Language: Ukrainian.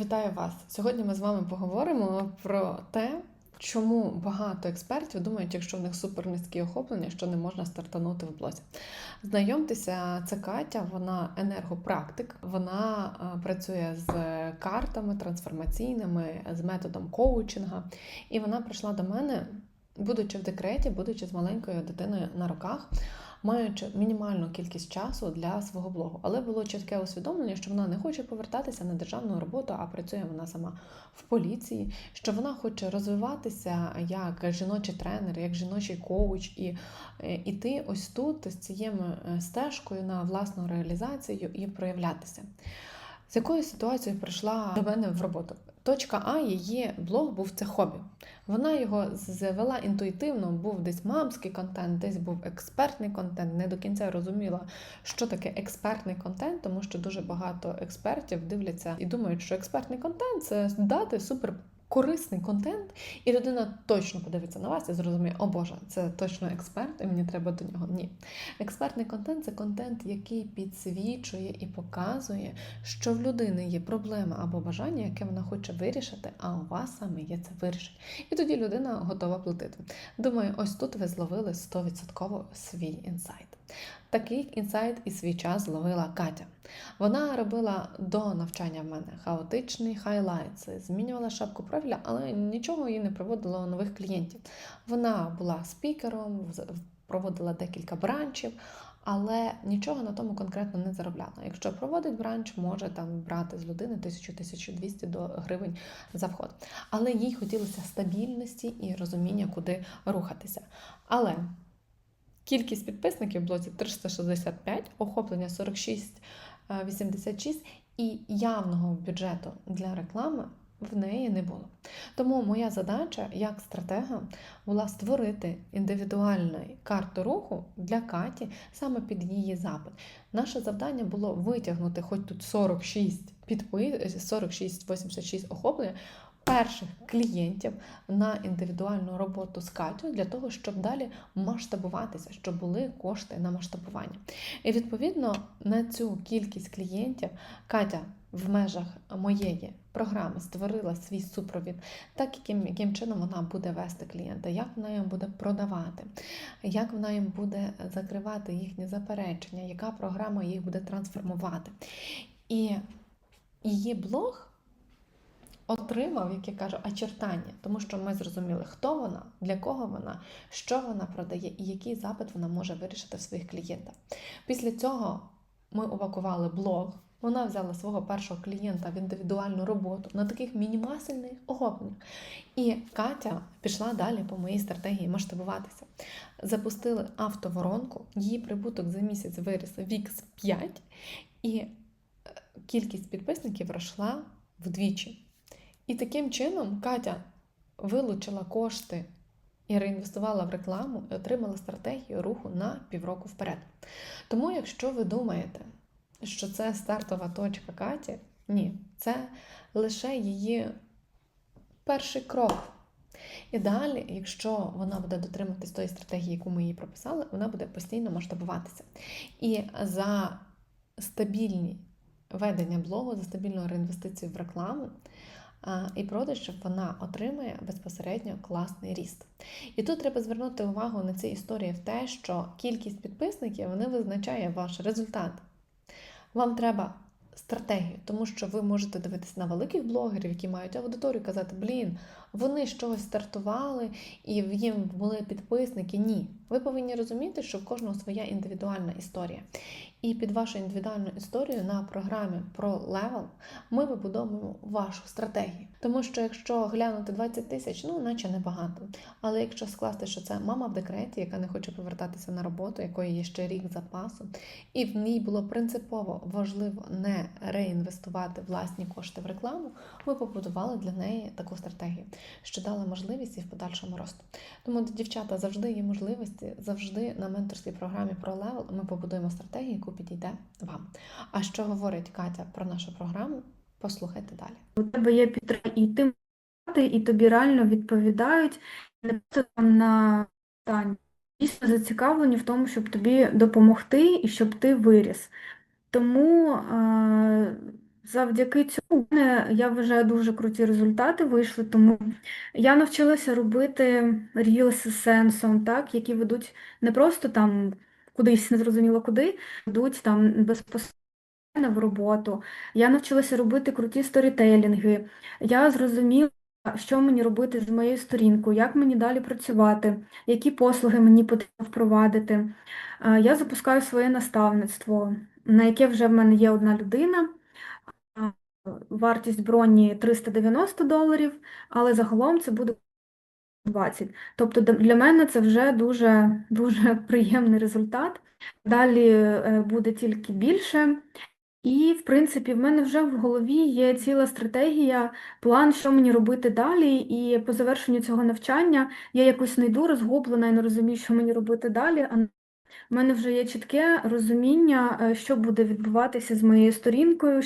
Вітаю вас! Сьогодні ми з вами поговоримо про те, чому багато експертів думають, якщо в них супер низькі охоплення, що не можна стартанути в блозі. Знайомтеся, це Катя, вона енергопрактик, вона е, працює з картами трансформаційними, з методом коучинга, і вона прийшла до мене, будучи в декреті, будучи з маленькою дитиною на руках маючи мінімальну кількість часу для свого блогу. Але було чітке усвідомлення, що вона не хоче повертатися на державну роботу, а працює вона сама в поліції, що вона хоче розвиватися як жіночий тренер, як жіночий коуч, і іти е, ось тут з цією е, стежкою на власну реалізацію і проявлятися. З якою ситуацією прийшла до мене в роботу? Точка А, її блог був це хобі. Вона його звела інтуїтивно, був десь мамський контент, десь був експертний контент. Не до кінця розуміла, що таке експертний контент, тому що дуже багато експертів дивляться і думають, що експертний контент це дати супер корисний контент, і людина точно подивиться на вас і зрозуміє, о Боже, це точно експерт, і мені треба до нього. Ні. Експертний контент це контент, який підсвічує і показує, що в людини є проблема або бажання, яке вона хоче вирішити, а у вас саме є це вирішити. І тоді людина готова платити. Думаю, ось тут ви зловили 100% свій інсайт. Такий інсайт і свій час зловила Катя. Вона робила до навчання в мене хаотичний хайлайт, змінювала шапку профіля, але нічого їй не проводило нових клієнтів. Вона була спікером, проводила декілька бранчів, але нічого на тому конкретно не заробляла. Якщо проводить бранч, може там брати з людини 1000-1200 гривень за вход. Але їй хотілося стабільності і розуміння, куди рухатися. Але Кількість підписників в блозі 365, охоплення 46, 86 е, і явного бюджету для реклами в неї не було. Тому моя задача як стратега була створити індивідуальну карту руху для Каті саме під її запит. Наше завдання було витягнути хоч тут 46 підпис, 46-86 охоплення перших клієнтів на індивідуальну роботу з Катю для того, щоб далі масштабуватися, щоб були кошти на масштабування. І відповідно на цю кількість клієнтів Катя в межах моєї програми створила свій супровід, так яким, яким чином вона буде вести клієнта, як вона їм буде продавати, як вона їм буде закривати їхні заперечення, яка програма їх буде трансформувати. І її блог отримав, як я кажу, очертання, тому що ми зрозуміли, хто вона, для кого вона, що вона продає і який запит вона може вирішити в своїх клієнтах. Після цього ми упакували блог. Вона взяла свого першого клієнта в індивідуальну роботу на таких мінімальних охопленнях. І Катя пішла далі по моїй стратегії масштабуватися. Запустили автоворонку, її прибуток за місяць виріс в X5, і е, кількість підписників росла вдвічі. І таким чином Катя вилучила кошти і реінвестувала в рекламу і отримала стратегію руху на півроку вперед. Тому, якщо ви думаєте, що це стартова точка Каті, ні, це лише її перший крок. І далі, якщо вона буде дотримуватись тої стратегії, яку ми їй прописали, вона буде постійно масштабуватися. І за стабільні ведення блогу, за стабільну реінвестицію в рекламу і продаж, щоб вона отримує безпосередньо класний ріст. І тут треба звернути увагу на ці історії в те, що кількість підписників не визначає ваш результат. Вам треба стратегію, тому що ви можете дивитися на великих блогерів, які мають аудиторію, казати, блін, вони з чогось стартували і їм були підписники. Ні. Ви повинні розуміти, що в кожного своя індивідуальна історія. І під вашу індивідуальну історію на програмі Pro Level ми вибудовуємо вашу стратегію. Тому що якщо глянути 20 тисяч, ну наче небагато. Але якщо скласти, що це мама в декреті, яка не хоче повертатися на роботу, якої є ще рік запасу, і в ній було принципово важливо не реінвестувати власні кошти в рекламу, ми побудували для неї таку стратегію, що дала можливість і в подальшому росту. Тому дівчата завжди є можливості, завжди на менторській програмі Pro Level ми побудуємо стратегію, яку підійде вам. А що говорить Катя про нашу програму? Послухайте далі. У тебе є підтримка, і ти і тобі реально відповідають не на питання. Дійсно зацікавлені в тому, щоб тобі допомогти і щоб ти виріс. Тому е, Завдяки цьому я вважаю, дуже круті результати вийшли, тому я навчилася робити рілси з сенсом, так, які ведуть не просто там кудись, незрозуміло куди, ведуть там безпосередньо в роботу. Я навчилася робити круті сторітелінги. Я зрозуміла, що мені робити з моєю сторінкою, як мені далі працювати, які послуги мені потрібно впровадити. Е, Я запускаю своє наставництво, на яке вже в мене є одна людина. Вартість броні 390 доларів, але загалом це буде 20. Тобто для мене це вже дуже, дуже приємний результат. Далі е, буде тільки більше. І, в принципі, в мене вже в голові є ціла стратегія, план, що мені робити далі. І по завершенню цього навчання я якось не йду розгублена і не розумію, що мені робити далі. А в мене вже є чітке розуміння, е, що буде відбуватися з моєю сторінкою,